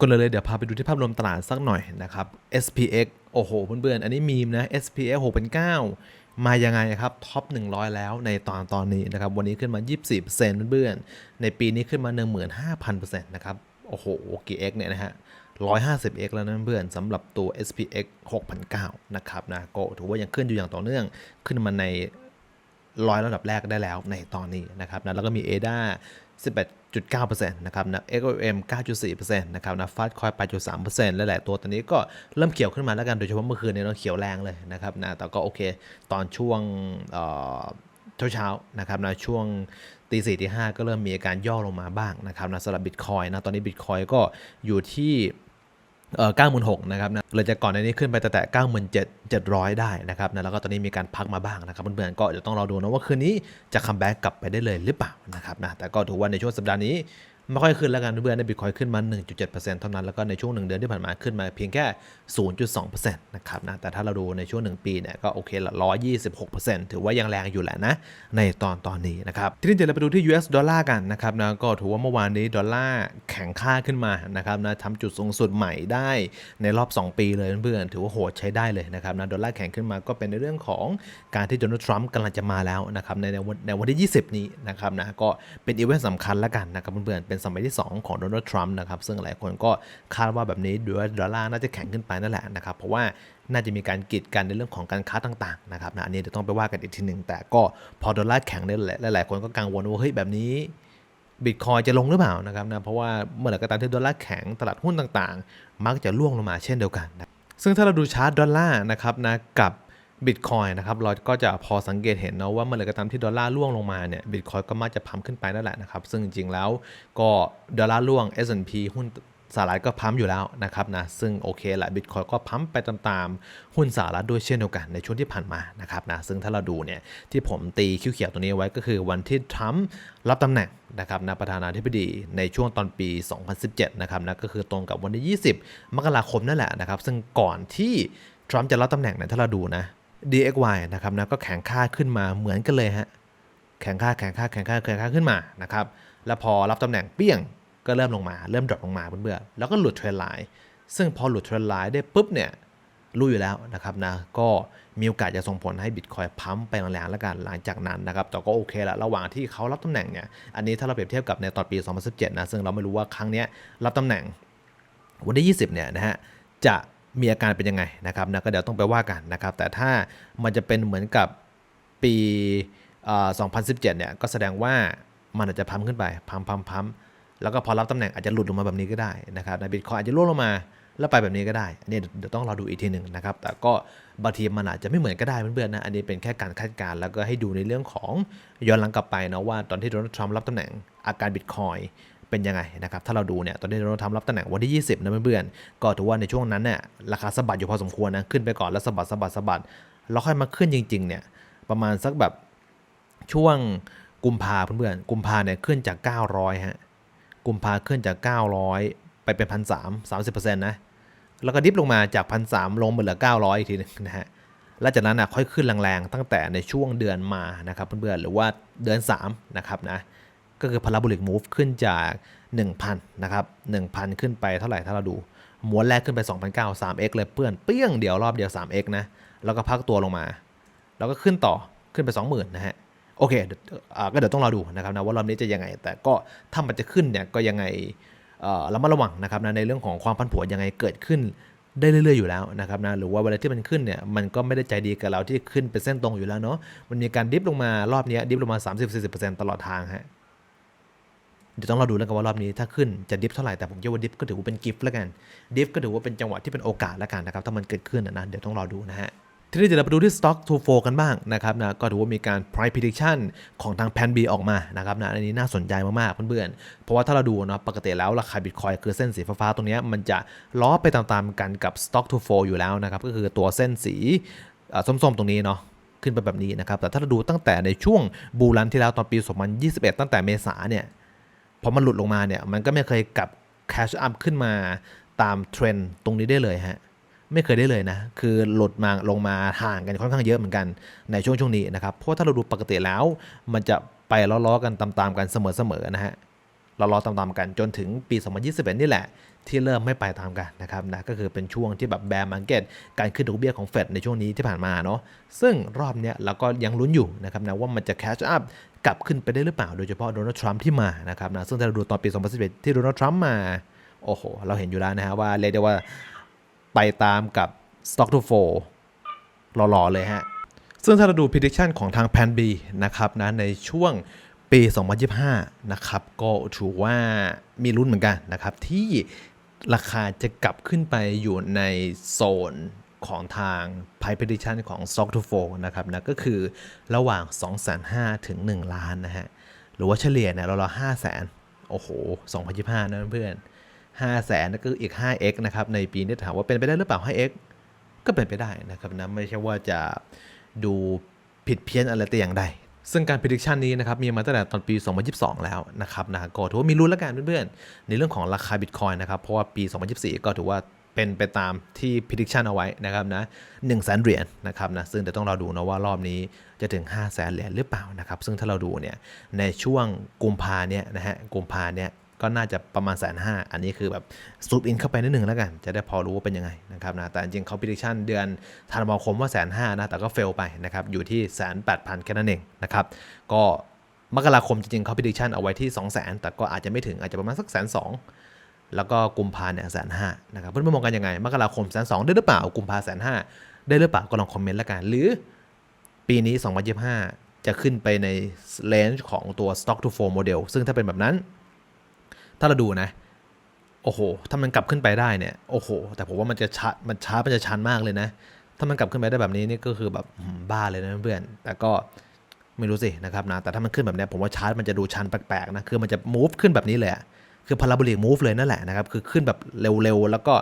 ก็เลยเลยเดี๋ยวพาไปดูที่ภาพรวมตลาดสักหน่อยนะครับ SPX โอ้โหเพื่อนๆอันนี้มีมนะ SPX 6เป็น9มายังไงครับท็อป 100 แล้วในตอนตอนนี้นะครับ วันนี้ขึ้นมา 24%เพื่อนๆในปีนี้ขึ้นมา 15,000%นะครับโอ้โหกี่ X เนี่ยนะฮะ 150x แล้วนะเพื่อนสำหรับตัว SPX 6,009นะครับนะก็ถือว่ายังขึ้นอยู่อย่างต่อเนื่องขึ้นมาในร้อยระดับแรกได้แล้วในตอนนี้นะครับนะแล้วก็มี ADA 11.9%นะครับนะ XOM 9.4%นะครับนะ Fast Coin 8.3%และหลายตัวตอนนี้ก็เริ่มเขียวขึ้นมาแล้วกัน โดยเฉพาะเมื่อคืนเนี่ยเราเขียวแรงเลยนะครับนะแต่ก็โอเค ตอนช่วงเช้าเช้าๆนะครับนะช่วงตีสี่ตีห้าก็เริ่มมีอาการย่อลงมาบ้างนะครับนะสำหรับบิตคอยนะตอนนี้บิตคอยก็อยู่ที่ เอ่อ96,000นะครับนะเลยจากก่อนในนี้ขึ้นไปแต่แต่97,700 ได้นะครับนะแล้วก็ตอนนี้มีการพักมาบ้างนะครับเพื่อนๆก็เดี๋ยวต้องรอดูนะว่าคืนนี้จะคัมแบ็กกลับไปได้เลยหรือเปล่านะครับนะแต่ก็ถือว่าในช่วงสัปดาห์นี้ ไม่ค่อยขึ้นแล้วกันเพื่อนๆในบิตคอยขึ้นมา 1.7%เท่านั้นแล้วก็ในช่วง 1 เดือนที่ผ่านมาขึ้นมาเพียงแค่ 0.2%นะครับนะแต่ถ้าเราดูในช่วง 1 ปีเนี่ยก็โอเคละ126%ถือว่ายังแรงอยู่แหละนะในตอนตอนนี้นะครับทีนี้เดี๋ยวเราไปดูที่ US ดอลลาร์กันนะครับนะก็ถือว่าเมื่อวานนี้ดอลลาร์แข็งค่าขึ้นมานะครับนะทำจุดสูงสุดใหม่ได้ในรอบ 2 ปีเลยเพื่อนๆถือว่าโหดใช้ได้เลยนะครับนะดอลลาร์แข็งขึ้นมาก็เป็นในเรื่องของการที่โดนัลด์ทรัมป์กำลังจะมาแล้วนะครับในในวันในวันที่ 20 นี้นะครับนะก็เป็นอีเวนต์สำคัญแล้วกันนะครับเพื่อนๆเป็นสมัยที่ 2 ของโดนัลด์ทรัมป์นะครับ ซึ่งหลายคนก็คาดว่าแบบนี้ดอลลาร์น่าจะแข็งขึ้นไปนั่นแหละนะครับ เพราะว่าน่าจะมีการกีดกันในเรื่องของการค้าต่างๆนะครับนะอันนี้เดี๋ยวต้องไปว่ากันอีกทีหนึ่งแต่ก็พอดอลลาร์แข็งเนี่ยหลายๆคนก็กังวลว่าเฮ้ยแบบนี้บิตคอยจะลงหรือเปล่านะครับนะเพราะว่าเมื่อไหร่ก็ตามที่ดอลลาร์แข็งตลาดหุ้นต่างๆ มักจะร่วงลงมาเช่นเดียวกันนะซึ่งถ้าเราดูชาร์ตดอลลาร์นะครับนะกับ บิตคอยนะครับเราก็จะพอสังเกตเห็นนะว่าเมื่อไหร่ก็ตามที่ดอลลาร์ร่วงลงมาเนี่ยบิตคอยก็มักจะพัมขึ้นไปนั่นแหละนะครับ ซึ่งจริงๆแล้วก็ดอลลาร์ร่วง S&P หุ้นสหรัฐก็พัมอยู่แล้วนะครับนะซึ่งโอเคแหละบิตคอยก็พัมไปตามๆหุ้นสหรัฐด้วยเช่นเดียวกันในช่วงที่ผ่านมานะครับนะซึ่งถ้าเราดูเนี่ยที่ผมตีคิ้วเขียวตัวนี้ไว้ก็คือวันที่ทรัมป์รับตำแหน่งนะครับนะประธานาธิบดีในช่วงตอนปี 2017 นะครับนะก็คือตรงกับวันที่ 20 มกราคมนั่นแหละนะครับซึ่งก่อนที่ทรัมป์จะรับตำแหน่งเนี่ยถ้าเราดูนะ DXY นะครับนะก็แข็งค่าขึ้นมาเหมือนกันเลยฮะแข็งค่าแข็งค่าแข็งค่าแข็งค่าขึ้นมานะครับแล้วพอรับตำแหน่งเปี้ยงก็เริ่มลงมาเริ่มดรอปลงมาเบื่อๆแล้วก็หลุดเทรนไลน์ซึ่งพอหลุดเทรนไลน์ได้ปุ๊บเนี่ยรู้อยู่แล้วนะครับนะก็มีโอกาสจะส่งผลให้บิตคอยพัมไปแรงๆแล้วกันหลังจากนั้นนะครับแต่ก็โอเคละระหว่างที่เขารับตำแหน่งเนี่ยอันนี้ถ้าเราเปรียบเทียบกับในตอนปี 2017 นะซึ่งเราไม่รู้ว่าครั้งนี้รับตำแหน่งวันที่ 20 เนี่ยนะฮะจะ มีอาการเป็นยังไงนะครับนะก็เดี๋ยวต้องไปว่ากันนะครับ แต่ถ้ามันจะเป็นเหมือนกับปี2017 เนี่ยก็แสดงว่ามันอาจจะพัมขึ้นไปพัมพัมพัมแล้วก็พอรับตำแหน่งอาจจะหลุดลงมาแบบนี้ก็ได้นะครับในบิตคอยอาจจะร่วงลงมาแล้วไปแบบนี้ก็ได้อันนี้เดี๋ยวต้องรอดูอีกทีหนึ่งนะครับ แต่ก็บางทีมันอาจจะไม่เหมือนก็ได้เพื่อนๆนะ อันนี้เป็นแค่การคาดการณ์แล้วก็ให้ดูในเรื่องของย้อนหลังกลับไปนะว่าตอนที่โดนัลด์ทรัมป์รับตำแหน่งอาการบิตคอย เป็นยังไงนะครับ ถ้าเราดูเนี่ยตอนนี้เราทำรับตำแหน่งวันที่ 20นะเพื่อนๆก็ถือว่าในช่วงนั้นเนี่ยราคาสะบัดอยู่พอสมควรนะขึ้นไปก่อนแล้วสะบัดสะบัดสะบัดแล้วค่อยมาขึ้นจริงๆเนี่ยประมาณสักแบบช่วงกุมภาเพื่อนๆกุมภาเนี่ยขึ้นจาก 900ฮะกุมภาขึ้นจาก 900 ไปเป็นพันสามสามสิบเปอร์เซ็นต์นะแล้วก็ดิฟลงมาจากพันสามลงมาเหลือ 900 อีกทีหนึงนะฮะแล้วจากนั้นอะค่อยขึ้นแรงๆตั้งแต่ในช่วงเดือนมานะครับเพื่อนๆหรือว่าเดือน3นะครับนะ ก็คือ parabolic move ขึ้นจาก 1,000 นะครับ 1,000 ขึ้นไปเท่าไหร่ถ้าเราดูม้วนแรกขึ้นไป 2,900 3x เลยเพื่อนเปี้ยงเดียวรอบเดียว 3x นะ แล้วก็พักตัวลงมา แล้วก็ขึ้นต่อขึ้นไป 20,000 นะฮะ โอเคเดี๋ยวอ่าก็เดี๋ยวต้องรอดูนะครับนะว่ารอบนี้จะยังไง แต่ก็ถ้ามันจะขึ้นเนี่ยก็ยังไงเระมัดระวังนะครับนะในเรื่องของความผันผวนยังไงเกิดขึ้นได้เรื่อยๆอยู่แล้วนะครับนะหรือว่าเวลาที่มันขึ้นเนี่ยมันก็ไม่ได้ใจดีกับเราที่ขึ้นเป็นเส้นตรงอยู่แล้วเนาะมันมีการดิฟลงมารอบนี้ดิฟลงมา 30-40%ตลอดทางฮะ เดี๋ยวต้องรอดูแล้วกันว่ารอบนี้ถ้าขึ้นจะดิฟเท่าไหร่แต่ผมคิดว่าดิฟก็ถือว่าเป็นกิฟต์แล้วกันดิฟก็ถือว่าเป็นจังหวะที่เป็นโอกาสแล้วกันนะครับถ้ามันเกิดขึ้นนะเดี๋ยวต้องรอดูนะฮะทีนี้เดี๋ยวเราไปดูที่ Stock to f o กันบ้างนะครับนะก็ถือว่ามีการ price prediction ของทาง Pan B ออกมานะครับนะอันนี้น่าสนใจมาก ๆ เพื่อนๆ เพราะว่าถ้าเราดูเนาะปกติแล้วราคา Bitcoin คือเส้นสีฟ้า ๆ ตรงนี้มันจะล้อไปตามๆกันกับ Stock to f o อยู่แล้วนะครับ ก็คือตัวเส้นสีอ่อส้ม ๆ ตรงนี้เนาะขึ้นไปแบบนี้นะครับแต่ถ้าเราดูตั้งแต่ในช่วงบูรันที่แล้วตอนปี 2021 ตั้งแต่เมษาเนี่ย พอมันหลุดลงมาเนี่ย มันก็ไม่เคยกลับแคชอัพขึ้นมาตามเทรนด์ตรงนี้ได้เลยฮะ ไม่เคยได้เลยนะ คือหลุดมาลงมาห่างกันค่อนข้างเยอะเหมือนกันในช่วงช่วงนี้นะครับ เพราะถ้าเราดูปกติแล้ว มันจะไปล้อๆกันตามๆกันเสมอๆนะฮะ รารอตามๆกันจนถึงปี 2021 นี่แหละ ที่เริ่มไม่ไปตามกันนะครับนะก็คือเป็นช่วงที่แบบแบร์มาร์เก็ตการขึ้นดอกเบี้ยของเฟดในช่วงนี้ที่ผ่านมาเนาะซึ่งรอบเนี้ยเราก็ยังลุ้นอยู่นะครับนะว่ามันจะแคชอัพกลับขึ้นไปได้หรือเปล่า โดยเฉพาะโดนัลด์ทรัมป์ที่มานะครับนะซึ่งถ้าเราดูตอนปี 2011 ที่โดนัลด์ทรัมป์มาโอ้โหเราเห็นอยู่แล้วนะฮะว่าเรียกได้ว่าไปตามกับ Stock to Flow หล่อๆเลยฮะซึ่งถ้าเราดู prediction ของทาง Plan B นะครับนะในช่วง ปี 2025 นะครับก็ถือว่ามีลุ้นเหมือนกันนะครับที่ราคาจะกลับขึ้นไปอยู่ในโซนของทาง Price prediction ของ Stocktofo นะครับนะก็คือระหว่าง 2 5 0 0 0ถึง 1 ล้านนะฮะ หรือว่าเฉลี่ยเนี่ยเราเรา5 0 0 0 0 0โอ้โห 2025 นะเพื่อน5 0 0 0 0นั่นก็คืออีก 5x นะครับ ในปีนี้ถามว่าเป็นไปได้หรือเปล่า 5x ก็เป็นไปได้นะครับนะ ไม่ใช่ว่าจะดูผิดเพี้ยนอะไรแต่อย่างใด ซึ่งการ prediction นี้นะครับมีมาตั้งแต่ตอนปี 2022 แล้วนะครับนะก็ถือว่ามีรุ้นละกันเพื่อนๆ ในเรื่องของราคา Bitcoin นะครับ เพราะว่าปี 2024 ก็ถือว่าเป็นไปตามที่ prediction เอาไว้นะครับนะ1 0 0 0 0แสนเหรียญนะครับนะซึ่งจะต้องเราดูนะว่ารอบนี้จะถึง 5 0 0แสนเหรียญหรือเปล่านะครับ ซึ่งถ้าเราดูเนี่ยในช่วงกุมภาเนี่ยนะฮะกุมภาเนี่ย ก็น่าจะประมาณแสนห้าอันนี้คือแบบซูปอินเข้าไปนิดหนึ่งแล้วกัน จะได้พอรู้ว่าเป็นยังไงนะครับนะแต่จริงเขาพิ d ิ c ชันเดือนธันวาคมว่าแสนห้านะแต่ก็เฟลไปนะครับอยู่ที่แสนแปดพันแค่นั้นเองนะครับก็มกราคมจริงๆเขาพิ d ิ c ชันเอาไว้ที่ 2 0 0 0 0 0 แต่ก็อาจจะไม่ถึงอาจจะประมาณสักแสนสองแล้วก็กุมภาเนี่ยแสนห้านะครับเพื่อนๆมองกันยังไงมกราคมแสนสองได้หรือเปล่ากุมภาแสนห้าได้หรือเปล่าก็ลองคอมเมนต์แล้วกันหรือปีนี้ 2025 จะขึ้นไปในเลนจ์ของตัว stock to flow model ซึ่งถ้าเป็นแบบนั้น ถ้าเราดูนะ โอ้โห ถ้ามันกลับขึ้นไปได้เนี่ย โอ้โห แต่ผมว่ามันจะช้ามันช้ามันจะชันมากเลยนะ ถ้ามันกลับขึ้นไปได้แบบนี้นี่ก็คือแบบบ้าเลยนะเพื่อน แต่ก็ไม่รู้สินะครับนะ แต่ถ้ามันขึ้นแบบนี้ผมว่าชาร์ตมันจะดูชันแปลกๆนะ คือมันจะ move ขึ้นแบบนี้เลยอะคือพาราโบลิก move เลยนั่นแหละนะครับ คือขึ้นแบบเร็วๆ แล้วก็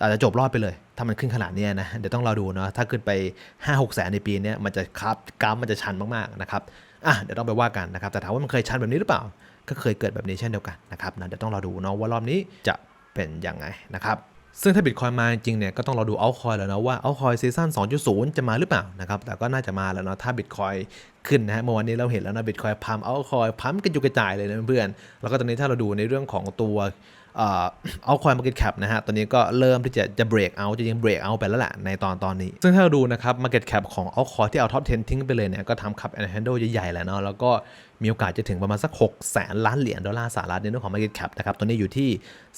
อาจจะจบรอดไปเลย ถ้ามันขึ้นขนาดนี้นะ เดี๋ยวต้องรอดูเนาะ ถ้าขึ้นไป 5 6แสนในปีนี้มันจะครับกราฟมันจะชันมากๆนะครับ อะ เดี๋ยวต้องไปว่ากันนะครับ แต่ถามว่ามันเคยชันแบบนี้หรือเปล่า ก็เคยเกิดแบบนี้เช่นเดียวกันนะครับนะเดี๋ยวต้องรอดูเนาะว่ารอบนี้จะเป็นยังไงนะครับซึ่งถ้าบิตคอยมาจริงเนี่ยก็ต้องรอดูเอาคอยแล้วนะว่าเอาคอยซีซั่น2.0 จะมาหรือเปล่านะครับแต่ก็น่าจะมาแล้วเนาะถ้าบิตคอยขึ้นนะฮะเมื่อวานนี้เราเห็นแล้วนะบิตคอยพัมเอาคอยพัมกันอยู่กระจายเลยนะเพื่อนแล้วก็ตอนนี้ถ้าเราดูในเรื่องของตัวเอาคอยมาเก็ตแคปนะฮะตอนนี้ก็เริ่มที่จะจะเบรกเอาจะยิงเบรกเอาไปแล้วแหละในตอนตอนนี้ ซึ่งถ้าเราดูนะครับมาเก็ตแคปของเอาคอยที่เอาท็อป 10 ทิ้งไปเลยเนี่ยก็ทำคับแอนด์แฮนด์ใหญ่ๆแหละเนาะแล้วก็ มีโอกาสจะถึงประมาณสัก 6 แสนล้านเหรียญดอลลาร์สหรัฐในเรื่องของ Market Cap นะครับตัวนี้อยู่ที่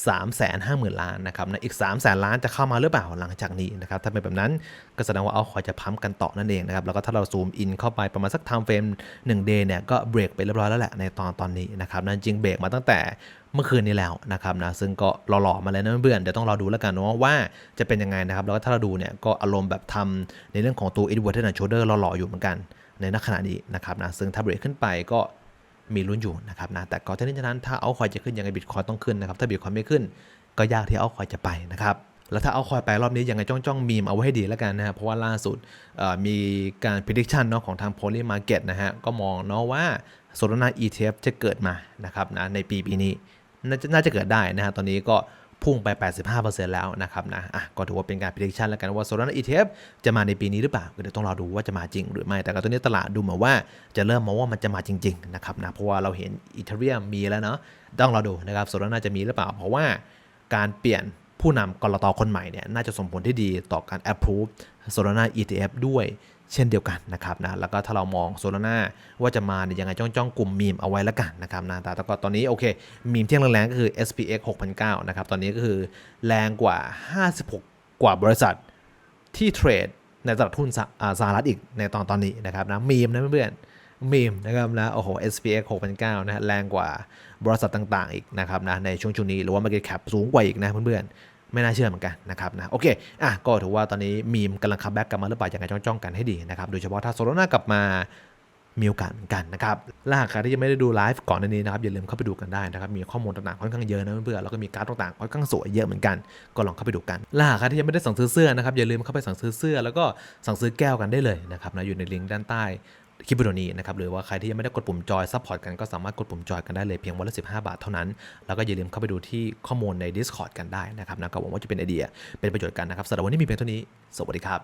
3 5 0 0 0 0 ล้านนะครับนะอีก 3 0 0 0 0 ล้านจะเข้ามาหรือเปล่าหลังจากนี้นะครับถ้าเป็นแบบนั้นก็แสดงว่าเอาคอยจะพัมกันต่อนั่นเองนะครับแล้วก็ถ้าเราซูมอินเข้าไปประมาณสัก time frame 1 day เนี่ยก็เบรกไปเรียบร้อยแล้วแหละในตอนตอนนี้นะครับนั่นจริงเบรกมาตั้งแต่เมื่อคืนนี้แล้วนะครับนะซึ่งก็หล่อๆมาเลยนะเพื่อนเดี๋ยวต้องรอดูแล้วกันเนาะว่าจะเป็นยังไงนะครับแล้วก็ถ้าเราดูเนี่ยก็อารมณ์แบบทำในเรื่องของตัว inverted and shoulder หล่อๆอยู่เหมือนกัน ในณขณะนี้นะครับนะซึ่งถ้าเบรกขึ้นไปก็มีลุ้นอยู่นะครับนะแต่ก็ทั้งนี้ทั้งนั้นถ้าเอาคอยจะขึ้นยังไงบิตคอยต้องขึ้นนะครับถ้าบิตคอยไม่ขึ้น ก็ยากที่เอาคอยจะไปนะครับแล้วถ้าเอาคอยไปรอบนี้ยังไงจ้องจ้องมีมเอาไว้ให้ดีแล้วกันนะครับเพราะว่าล่าสุดมีการ prediction เนาะของทาง Poly Market นะฮะก็มองเนาะว่าโซลาร่า ETF จะเกิดมานะครับนะในปีปีนี้น่าจะน่าจะเกิดได้นะฮะตอนนี้ก็ พุ่งไป 85%แล้วนะครับนะอะก็ถือว่าเป็นการ prediction แล้วกันว่า Solana ETF จะมาในปีนี้หรือเปล่าก็เดี๋ยวต้องรอดูว่าจะมาจริงหรือไม่ แต่ก็ตอนนี้ตลาดดูเหมือนว่าจะเริ่มมองว่ามันจะมาจริงๆนะครับนะเพราะว่าเราเห็น Ethereum มีแล้วเนาะต้องรอดูนะครับ Solana จะมีหรือเปล่า เพราะว่าการเปลี่ยนผู้นำกรตคนใหม่เนี่ยน่าจะส่งผลที่ดีต่อการ approve Solana ETF ด้วย เช่นเดียวกันนะครับนะแล้วก็ถ้าเรามองโซลาร่าว่าจะมาเนี่ยยังไงจ้องจ้องกลุ่มมีมเอาไว้แล้วกันนะครับนะแต่ก็ตอนนี้โอเค มีมเที่ยงแรงๆก็คือ SPX 6009นะครับตอนนี้ก็คือแรงกว่า 56 กว่าบริษัทที่เทรดในตลาดหุ้นสหรัฐอีกในตอนตอนนี้นะครับนะมีมนะเพื่อนมีมนะครับนะโอ้โห SPX 6009นะแรงกว่าบริษัทต่างๆอีกนะครับนะในช่วงช่วงนี้หรือว่า Market Cap สูงกว่าอีกนะเพื่อนๆ ไม่น่าเชื่อเหมือนกันนะครับนะโอเคอะก็ถือว่าตอนนี้มีมกำลังคัมแบ็กกลับมาหรือเปล่าอย่างไรจ้องๆกันให้ดีนะครับโดยเฉพาะถ้าโซโลนากลับมามีโอกาสเหมือนกันนะครับและหากใครที่ยังไม่ได้ดูไลฟ์ก่อนในนี้นะครับอย่าลืมเข้าไปดูกันได้นะครับ มีข้อมูลต่างๆค่อนข้างเยอะนะเพื่อนๆ แล้วก็มีการ์ดต่างๆค่อนข้างสวยเยอะเหมือนกัน ก็ลองเข้าไปดูกัน และหากใครที่ยังไม่ได้สั่งซื้อเสื้อนะครับอย่าลืมเข้าไปสั่งซื้อเสื้อ แล้วก็สั่งซื้อแก้วกันได้เลยนะครับนะอยู่ในลิงก์ด้านใต้ คลิปวิดีโอนี้นะครับหรือว่าใครที่ยังไม่ได้กดปุ่มจอยซัพพอร์ตกันก็สามารถกดปุ่มจอยกันได้เลยเพียงวันละ 15 บาทเท่านั้น แล้วก็อย่าลืมเข้าไปดูที่ข้อมูลใน Discord กันได้นะครับนะก็หวังว่าจะเป็นไอเดียเป็นประโยชน์กันนะครับสำหรับวันนี้มีเพียงเท่านี้ สวัสดีครับ